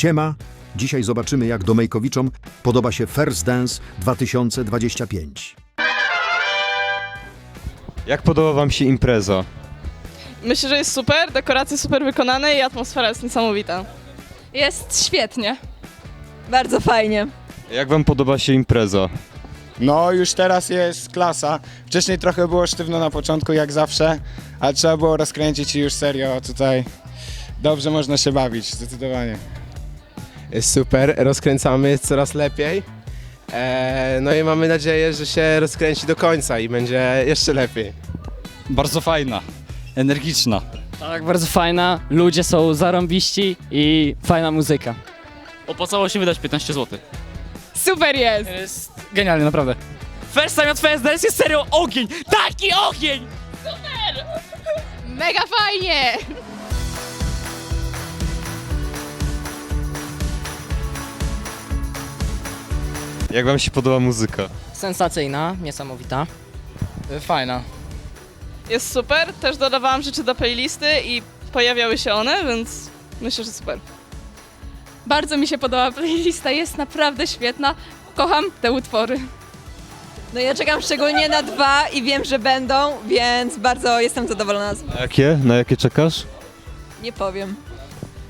Siema! Dzisiaj zobaczymy, jak Domejkowiczom podoba się First Dance 2025. Jak podoba wam się impreza? Myślę, że jest super, dekoracje super wykonane i atmosfera jest niesamowita. Jest świetnie. Bardzo fajnie. Jak wam podoba się impreza? No, już teraz jest klasa. Wcześniej trochę było sztywno na początku, jak zawsze, ale trzeba było rozkręcić i już serio tutaj dobrze można się bawić, zdecydowanie. Jest super, rozkręcamy coraz lepiej. E, no i mamy nadzieję, że się rozkręci do końca i będzie jeszcze lepiej. Bardzo fajna, energiczna. Tak, bardzo fajna, ludzie są zarąbiści i fajna muzyka. Opłacało się wydać 15 zł. Super jest! Jest genialny, naprawdę. First time at First Dance jest serio ogień! Taki ogień! Mega fajnie! Jak wam się podoba muzyka? Sensacyjna, niesamowita. Fajna. Jest super, też dodawałam rzeczy do playlisty i pojawiały się one, więc myślę, że super. Bardzo mi się podoba playlista, jest naprawdę świetna. Kocham te utwory. No ja czekam szczególnie na dwa i wiem, że będą, więc bardzo jestem zadowolona. z- Na jakie? Na jakie czekasz? Nie powiem.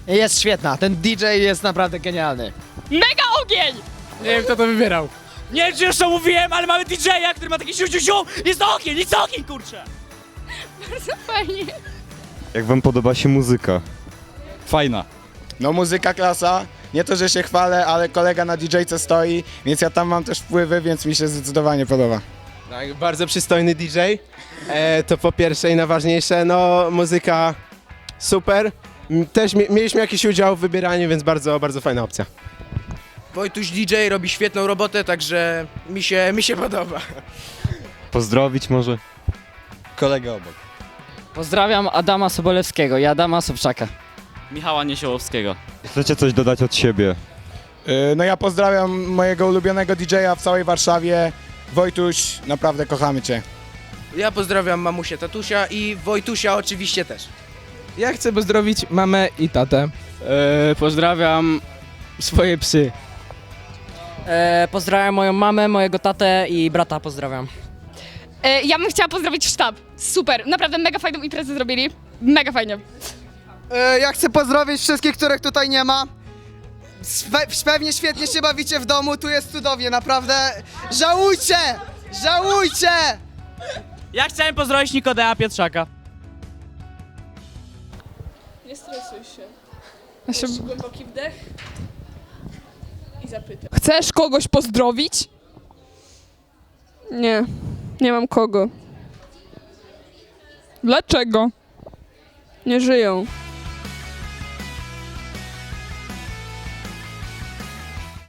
Jest świetna, ten DJ jest naprawdę genialny. Mega ogień! Nie wiem kto to wybierał. Nie wiem, czy już to mówiłem, ale mamy DJ-a, który ma taki siu, siu, siu. Jest ogień, jest ogień, kurczę! Fajnie. Jak wam podoba się muzyka? Fajna. No, muzyka klasa. Nie to, że się chwalę, ale kolega na DJ-ce stoi, więc ja tam mam też wpływy, więc mi się zdecydowanie podoba. Tak, bardzo przystojny DJ. E, to po pierwsze i najważniejsze, no muzyka super. M, Też mi, mieliśmy jakiś udział w wybieraniu, więc bardzo, bardzo fajna opcja. Wojtuś DJ robi świetną robotę, także mi się, mi się podoba. Pozdrowić może? Kolega obok. Pozdrawiam Adama Sobolewskiego i Adama Sobczaka. Michała Niesiołowskiego. Chcecie coś dodać od siebie? Yy, No ja pozdrawiam mojego ulubionego DJ-a w całej Warszawie. Wojtuś, naprawdę kochamy Cię. Ja pozdrawiam mamusię tatusia i Wojtusia oczywiście też. Ja chcę pozdrowić mamę i tatę. E, pozdrawiam swoje psy. E, pozdrawiam moją mamę, mojego tatę i brata pozdrawiam. E, ja bym chciała pozdrowić sztab. Super, naprawdę mega fajną imprezę zrobili. Mega fajnie. E, Ja chcę pozdrowić wszystkich, których tutaj nie ma. Spe- pewnie świetnie się bawicie w domu, tu jest cudownie, naprawdę. Żałujcie! Żałujcie! Ja chciałem pozdrowić Nikodea Pietrzaka. Nie stresuj się... Głęboki wdech i zapytaj. Chcesz kogoś pozdrowić? Nie, nie mam kogo. Dlaczego? Nie żyją.